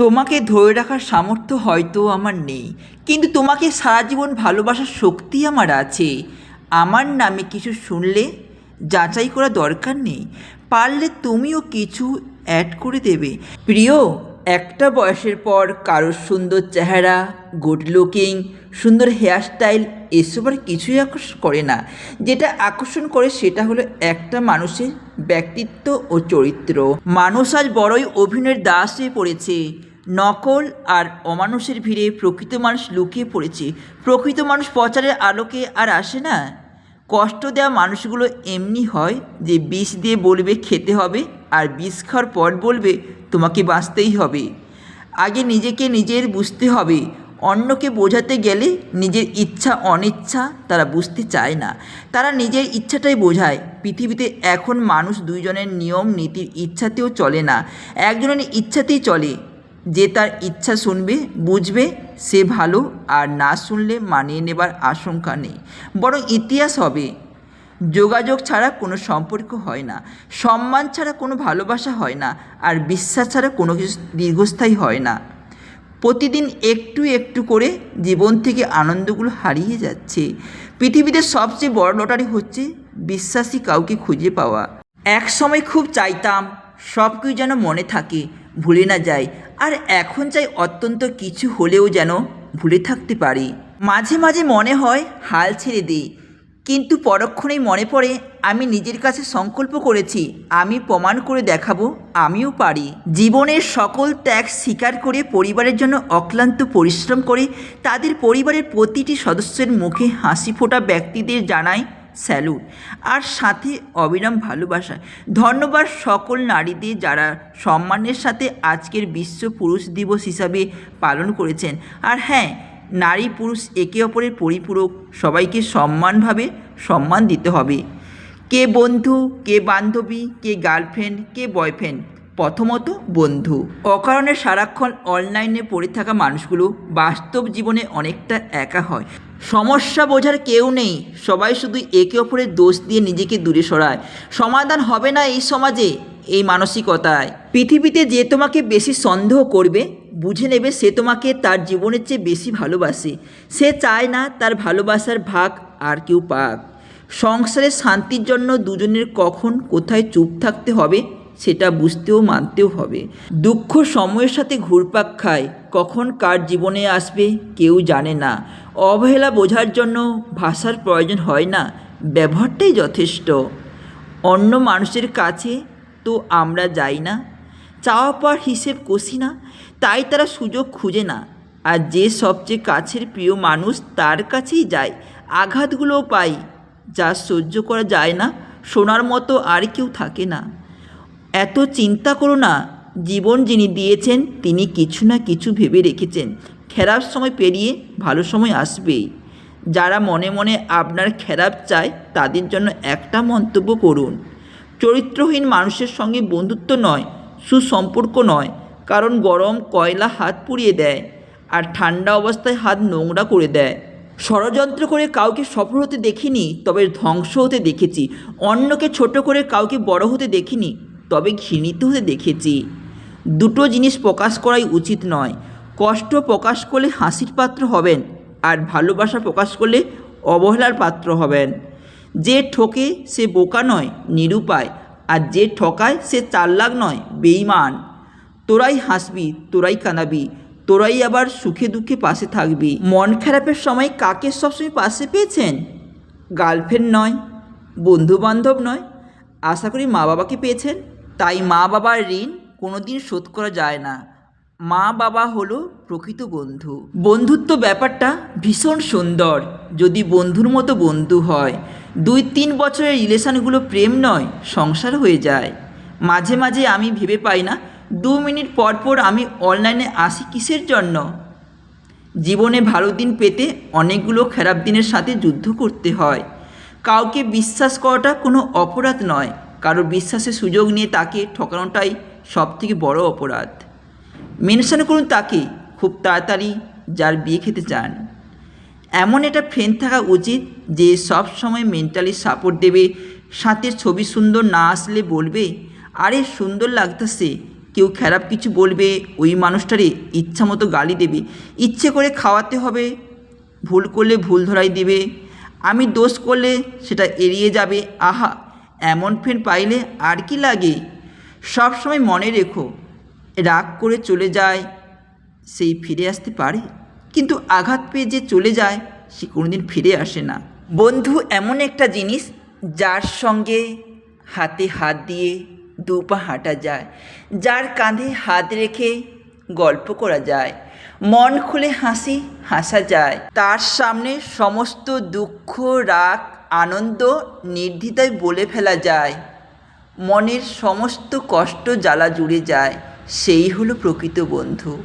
তোমাকে ধরে রাখার সামর্থ্য হয়তো আমার নেই, কিন্তু তোমাকে সারা জীবন ভালোবাসার শক্তি আমার আছে। আমার নামে কিছু শুনলে, যাচাই করা দরকার নেই। পারলে তুমিও কিছু অ্যাড করে দেবে। প্রিয়, একটা বয়সের পর কারোর সুন্দর চেহারা গুড লুকিং সুন্দর হেয়ারস্টাইল এসব আর কিছুই আকর্ষণ করে না। যেটা আকর্ষণ করে সেটা হলো একটা মানুষের ব্যক্তিত্ব ও চরিত্র। মানুষ আজ বড়ই অভিনয়ের দাস হয়ে পড়েছে। নকল আর অমানুষের ভিড়ে প্রকৃত মানুষ লুকিয়ে পড়েছে। প্রকৃত মানুষ প্রচারের আলোকে আর আসে না। কষ্ট দেওয়া মানুষগুলো এমনি হয় যে বিষ দিয়ে বলবে খেতে হবে আর বিষ খাওয়ার পর বলবে তোমাকে বাঁচতেই হবে। আগে নিজেকে নিজের বুঝতে হবে। অন্যকে বোঝাতে গেলে নিজের ইচ্ছা অনিচ্ছা তারা বুঝতে চায় না। তারা নিজের ইচ্ছাটাই বোঝায়। পৃথিবীতে এখন মানুষ দুইজনের নিয়ম, নীতির ইচ্ছাতেও চলে না। একজনের ইচ্ছাতেই চলে। যে তার ইচ্ছা শুনবে, বুঝবে, সে ভালো, আর না শুনলে মানিয়ে নেবার আশঙ্কা নেই। বরং ইতিহাস হবে। যোগাযোগ ছাড়া কোনো সম্পর্ক হয় না। সম্মান ছাড়া কোনো ভালোবাসা হয় না। আর বিশ্বাস ছাড়া কোনো কিছু দীর্ঘস্থায়ী হয় না। প্রতিদিন একটু একটু করে জীবন থেকে আনন্দগুলো হারিয়ে যাচ্ছে। পৃথিবীতে সবচেয়ে বড় লটারি হচ্ছে বিশ্বাসী কাউকে খুঁজে পাওয়া। এক সময় খুব চাইতাম সব কিছু যেন মনে থাকে। ভুলে না যায় আর এখন চাই অত্যন্ত কিছু হলেও যেন ভুলে থাকতে পারি। মাঝে মাঝে মনে হয় হাল ছেড়ে দিই। কিন্তু পরক্ষণেই মনে পড়ে, আমি নিজের কাছে সংকল্প করেছি, আমি প্রমাণ করে দেখাবো, আমিও পারি। জীবনের সকল ত্যাগ স্বীকার করে পরিবারের জন্য অক্লান্ত পরিশ্রম করে, তাদের পরিবারের প্রতিটি সদস্যের মুখে হাসি ফোটা ব্যক্তিদের জানাই স্যালুট। আর সাথে অবিরাম ভালোবাসা। ধন্যবাদ সকল নারীদের যারা সম্মানের সাথে আজকের বিশ্ব পুরুষ দিবস হিসাবে পালন করেছেন। আর হ্যাঁ নারী পুরুষ একে অপরের পরিপূরক, সবাইকে সম্মানভাবে সম্মান দিতে হবে। কে বন্ধু, কে বান্ধবী, কে গার্লফ্রেন্ড, কে বয়ফ্রেন্ড? প্রথমত বন্ধু। অকারণে সারাক্ষণ অনলাইনে পড়ে থাকা মানুষগুলো বাস্তব জীবনে অনেকটা একা হয়। সমস্যা বোঝার কেউ নেই। সবাই শুধু একে অপরের দোষ দিয়ে নিজেকে দূরে সরায়। সমাধান হবে না এই সমাজে, এই মানসিকতায়। পৃথিবীতে যে তোমাকে বেশি সন্দেহ করবে, বুঝে নেবে সে তোমাকে তার জীবনের চেয়ে বেশি ভালোবাসে। সে চায় না তার ভালোবাসার ভাগ আর কেউ পাক। সংসারের শান্তির জন্য দুজনের কখন কোথায় চুপ থাকতে হবে সেটা বুঝতেও মানতেও হবে। দুঃখ সময়ের সাথে ঘুরপাক খায়, কখন কার জীবনে আসবে কেউ জানে না। অবহেলা বোঝার জন্য ভাষার প্রয়োজন হয় না, ব্যবহারটাই যথেষ্ট। অন্য মানুষের কাছে তো আমরা যাই না। চাওয়া পাওয়ার হিসেব কষি না, তাই তারা সুযোগ খুঁজে না। আর যে সবচেয়ে কাছের প্রিয় মানুষ তার কাছেই যায়, আঘাতগুলোও পাই যা সহ্য করা যায় না, শোনার মতো আর কেউ থাকে না। এত চিন্তা করো না। জীবন যিনি দিয়েছেন, তিনি কিছু না কিছু ভেবে রেখেছেন। খারাপ সময় পেরিয়ে ভালো সময় আসবেই। যারা মনে মনে আপনার খারাপ চায়, তাদের জন্য একটা মন্তব্য করুন। চরিত্রহীন মানুষের সঙ্গে বন্ধুত্ব নয়, সুসম্পর্ক নয়, কারণ গরম কয়লা হাত পুড়িয়ে দেয় আর ঠান্ডা অবস্থায় হাত নোংরা করে দেয়। ষড়যন্ত্র করে কাউকে সফল হতে দেখিনি, তবে ধ্বংস হতে দেখেছি। অন্যকে ছোট করে কাউকে বড় হতে দেখিনি তবে ঘৃণিত হতে দেখেছি। দুটো জিনিস প্রকাশ করাই উচিত নয়। কষ্ট প্রকাশ করলে হাসির পাত্র হবেন আর ভালোবাসা প্রকাশ করলে অবহেলার পাত্র হবেন। যে ঠকে সে বোকা নয়, নিরুপায়, আর যে ঠকায় সে চাল্লাক নয় বেইমান তোরাই হাসবি, তোরাই কাঁদাবি, তোরাই আবার সুখে দুঃখে পাশে থাকবি। মন খারাপের সময় কাকে সবসময় পাশে পেয়েছেন? গার্লফ্রেন্ড নয় বন্ধু বান্ধব নয়, আশা করি মা বাবাকে পেয়েছেন? তাই মা বাবার ঋণ কোনো দিন শোধ করা যায় না। মা বাবা হলো প্রকৃত বন্ধু। বন্ধুত্ব ব্যাপারটা ভীষণ সুন্দর, যদি বন্ধুর মতো বন্ধু হয়। দুই তিন বছরের রিলেশনগুলো প্রেম নয়, সংসার হয়ে যায়। মাঝে মাঝে আমি ভেবে পাই না, দু মিনিট পর পর আমি অনলাইনে আসি কিসের জন্য? জীবনে ভালো দিন পেতে অনেকগুলো খারাপ দিনের সাথে যুদ্ধ করতে হয়। কাউকে বিশ্বাস করাটা কোনো অপরাধ নয়। কারও বিশ্বাসের সুযোগ নিয়ে তাকে ঠকানোটাই সবথেকে বড় অপরাধ। মেনশন করুন তাকে খুব তাড়াতাড়ি যার বিয়ে খেতে চান। এমন একটা ফ্রেন্ড থাকা উচিত যে সব সময় মেন্টালি সাপোর্ট দেবে, সাথে ছবি সুন্দর না আসলে বলবে, আরে সুন্দর লাগতেছে, কেউ খারাপ কিছু বলবে, ওই মানুষটারে ইচ্ছা মতো গালি দেবে, ইচ্ছে করে খাওয়াতে হবে, ভুল করলে ভুল ধরাই দেবে, আমি দোষ করলে সেটা এড়িয়ে যাবে, আহা এমন ফ্রেন্ড পাইলে আর কি লাগে? সব সময় মনে রেখো, রাগ করে চলে যায়, সেই ফিরে আসতে পারে। কিন্তু আঘাত পেয়ে যে চলে যায়, সে কোনোদিন ফিরে আসে না। বন্ধু, এমন একটা জিনিস যার সঙ্গে হাতে হাত দিয়ে দু পা হাঁটা যায়, যার কাঁধে হাত রেখে গল্প করা যায়। মন খুলে হাসি, হাসা যায়। তার সামনে সমস্ত দুঃখ, রাগ, আনন্দ নির্দ্বিধায় বলে ফেলা যায়। মনের সমস্ত কষ্ট, জ্বালা জুড়ে যায়। সেই হলো প্রকৃত বন্ধু।